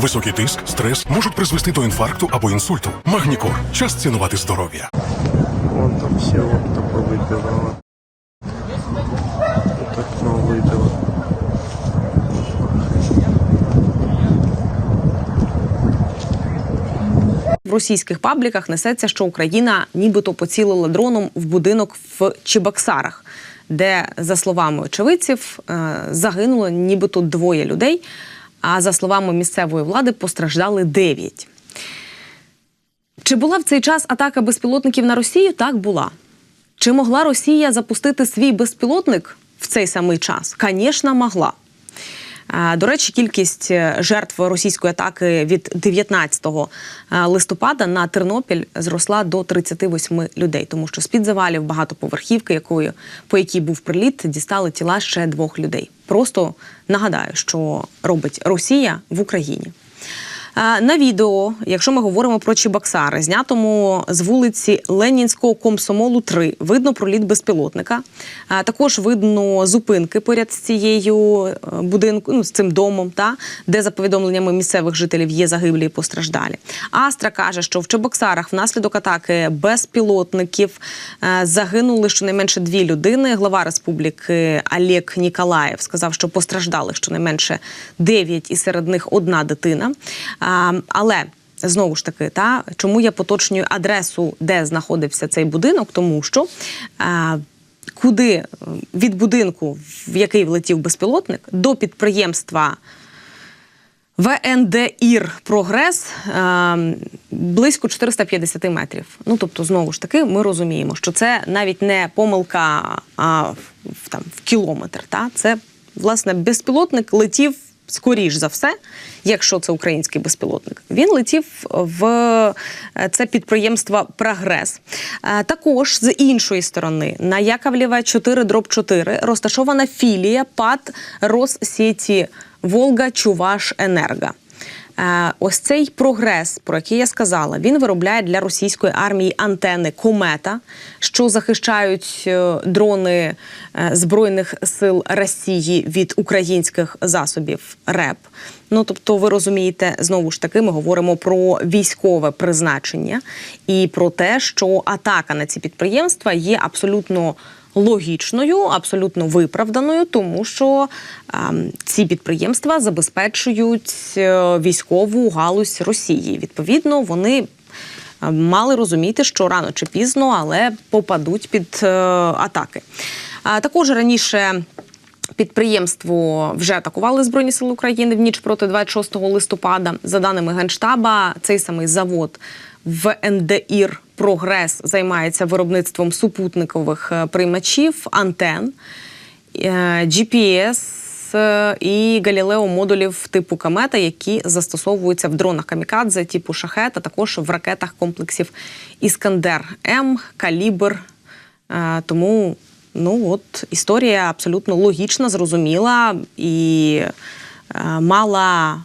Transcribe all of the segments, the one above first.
Високий тиск, стрес можуть призвести до інфаркту або інсульту. Магнікор. Час цінувати здоров'я. Вон там все окна повыбивало. Вот окно. В російських пабліках несеться, що Україна нібито поцілила дроном в будинок в Чебоксарах, де, за словами очевидців, е, загинуло нібито двоє людей. А за словами місцевої влади, постраждали дев'ять. Чи була в цей час атака безпілотників на Росію? Так була. Чи могла Росія запустити свій безпілотник в цей самий час? Звісно, могла. До речі, кількість е, жертв російської атаки від 19 е, листопада на Тернопіль зросла до 38 людей, тому що з-під завалів багатоповерхівки, якою по якій був приліт, дістали тіла ще двох людей. Просто нагадаю, що робить Росія в Україні. На відео, якщо ми говоримо про Чебоксари, знятому з вулиці Ленінського комсомолу 3, видно проліт безпілотника. Також видно зупинки поряд з цією е, будинку, ну з цим домом, та де за повідомленнями місцевих жителів є загиблі і постраждалі. Астра каже, що в Чебоксарах внаслідок атаки безпілотників е, загинули щонайменше дві людини. Глава республіки Олег Ніколаєв сказав, що постраждали щонайменше дев'ять, і серед них одна дитина. Але знову ж таки, та чому я поточнюю адресу, де знаходився цей будинок, тому що. Куди від будинку, в який влетів безпілотник, до підприємства ВНДІР Прогрес е, близько 450 метрів. Ну тобто, знову ж таки, ми розуміємо, що це навіть не помилка а, в, там, в кілометр. Та? Це власне безпілотник летів скоріш за все, якщо це український безпілотник. Він летів в е, це підприємство Прогрес. Е, Також з іншої сторони на Яковлєва 4 дроб 4 розташована філія ПАД Россеті Волга Чуваш Енерго. Е, Ось цей прогрес, про який я сказала, він виробляє для російської армії антени комета, що захищають е, дрони е, збройних сил Росії від українських засобів РЕП. Ну тобто, ви розумієте, знову ж таки, ми говоримо про військове призначення і про те, що атака на ці підприємства є абсолютно логічною, абсолютно виправданою, тому що ем, ці підприємства забезпечують е, військову галузь Росії. Відповідно, вони е, мали розуміти, що рано чи пізно, але попадуть під е, атаки. А також раніше. Підприємство вже атакували Збройні сили України в ніч проти 26 листопада. За даними Генштаба, цей самий завод в НДІР Прогрес займається виробництвом супутникових е, приймачів, антен, е, GPS е, і Галілео модулів типу Камета, які застосовуються в дронах камікадзе, типу шахет, а також в ракетах комплексів Іскандер М, Калібр. Тому ну от історія абсолютно логічна, зрозуміла і мала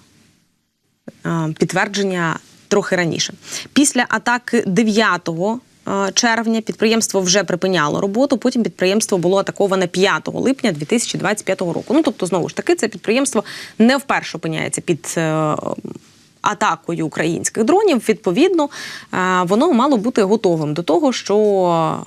підтвердження трохи раніше. Після атаки 9 е, червня підприємство вже припиняло роботу. Потім підприємство було атаковане 5 липня 2025 року. Ну тобто, знову ж таки, це підприємство не вперше опиняється під. е, Атакою українських дронів, відповідно, е, воно мало бути готовим до того, що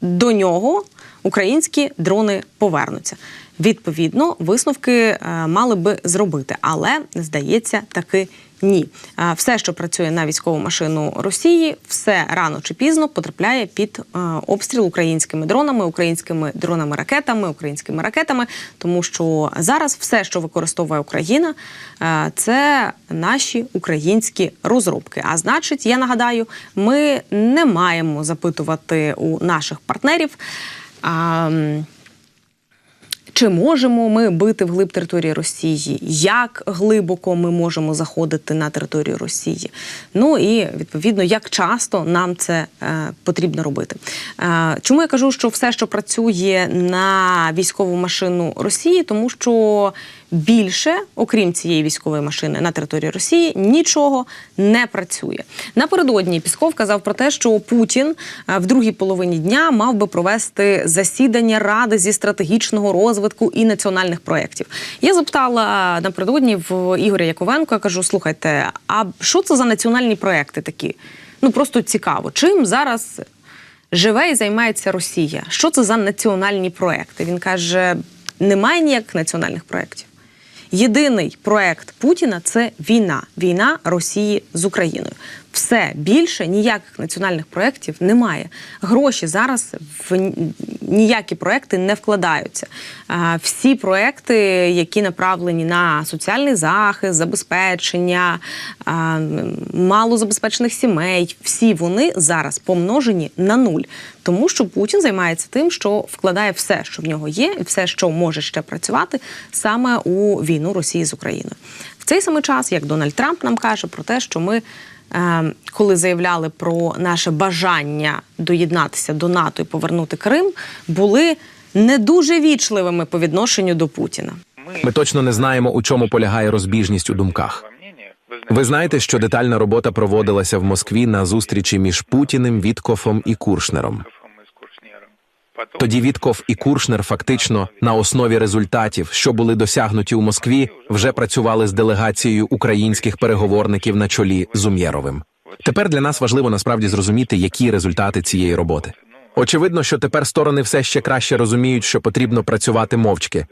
до нього українські дрони повернуться. Відповідно, висновки мали би зробити, але здається, таки ні. Все, що працює на військову машину Росії, все рано чи пізно потрапляє під е, обстріл українськими дронами, українськими дронами-ракетами, українськими ракетами, тому що зараз все, що використовує Україна, е, це наші українські розробки. А значить, я нагадаю, ми не маємо запитувати у наших партнерів. Чи можемо ми бити вглиб території Росії? Як глибоко ми можемо заходити на територію Росії? Ну і відповідно, як часто нам це е, потрібно робити? Е, чому я кажу, що все, що працює на військову машину Росії, тому що більше, окрім цієї військової машини на території Росії, нічого не працює. Напередодні Пісков казав про те, що Путін е, в другій половині дня мав би провести засідання ради зі стратегічного розвитку і національних проєктів. Я запитала напередодні в Ігоря Яковенка, кажу: слухайте, а що це за національні проекти такі? Ну просто цікаво, чим зараз живе і займається Росія. Що це за національні проекти? Він каже: немає ніяких національних проєктів. Єдиний проект Путіна це війна, війна Росії з Україною. Все більше ніяких національних проєктів немає. Гроші зараз в ніякі проекти не вкладаються. Всі проекти, які направлені на соціальний захист, забезпечення малозабезпечених сімей, всі вони зараз помножені на нуль, тому що Путін займається тим, що вкладає все, що в нього є, і все, що може ще працювати, саме у війну Росії з Україною. В цей самий час, як Дональд Трамп нам каже про те, що ми. Е, Коли заявляли про наше бажання доєднатися до НАТО і повернути Крим, були не дуже вічливими по відношенню до Путіна. Ми точно не знаємо, у чому полягає розбіжність у думках. Ви знаєте, що детальна робота проводилася в Москві на зустрічі між Путіним, Віткофом і Куршнером. Тоді Вітков і Куршнер фактично на основі результатів, що були досягнуті у Москві, вже працювали з делегацією українських переговорників на чолі з Умєровим. Тепер для нас важливо насправді зрозуміти, які результати цієї роботи. Очевидно, що тепер сторони все ще краще розуміють, що потрібно працювати мовчки.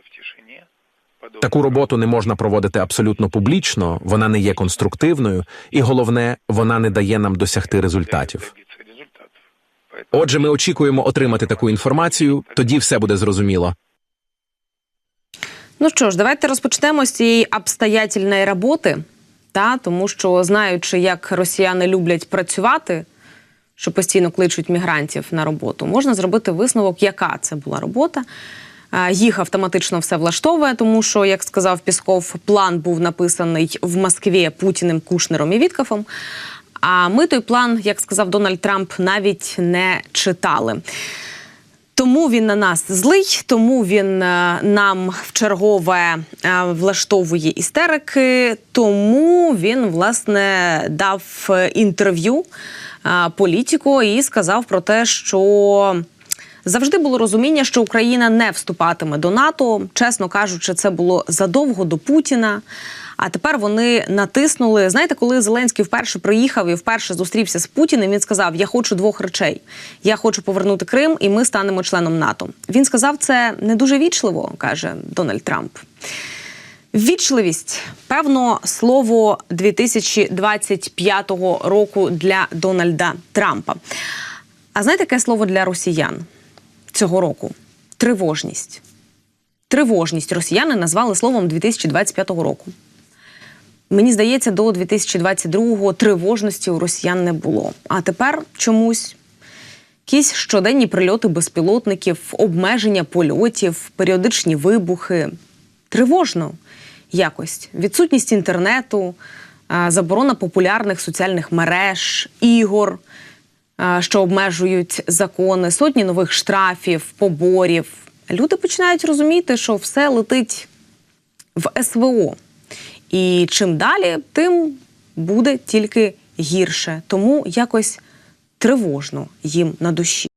Таку роботу не можна проводити абсолютно публічно, вона не є конструктивною, і головне, вона не дає нам досягти результатів. Отже, ми очікуємо отримати таку інформацію, тоді все буде зрозуміло. Ну що ж, давайте розпочнемо з цієї обстоятельної роботи, та тому що знаючи, як росіяни люблять працювати, що постійно кличуть мігрантів на роботу, можна зробити висновок, яка це була робота. Їх автоматично все влаштовує, тому що, як сказав Пісков, план був написаний в Москві Путіним, Кушнером і Віткафом. А ми той план, як сказав Дональд Трамп, навіть не читали. Тому він на нас злий, тому він е, нам в чергове е, влаштовує істерики. Тому він власне дав е, інтерв'ю політику і сказав про те, що. Завжди було розуміння, що Україна не вступатиме до НАТО. Чесно кажучи, це було задовго до Путіна. А тепер вони натиснули. Знаєте, коли Зеленський вперше приїхав і вперше зустрівся з Путіним, він сказав: Я хочу двох речей. Я хочу повернути Крим, і ми станемо членом НАТО. Він сказав це не дуже вічливо, каже Дональд Трамп. Вічливість, певно, слово 2025 року для Дональда Трампа. А знаєте, яке слово для росіян цього року? Тривожність. Тривожність росіяни назвали словом 2025 року. Мені здається, до 2022-го тривожності у росіян не було. А тепер чомусь якісь щоденні прильоти безпілотників, обмеження польотів, періодичні вибухи. Тривожно якось. Відсутність інтернету, заборона популярних соціальних мереж, ігор, що обмежують закони, сотні нових штрафів, поборів. Люди починають розуміти, що все летить в СВО. І чим далі, тим буде тільки гірше. Тому якось тривожно їм на душі.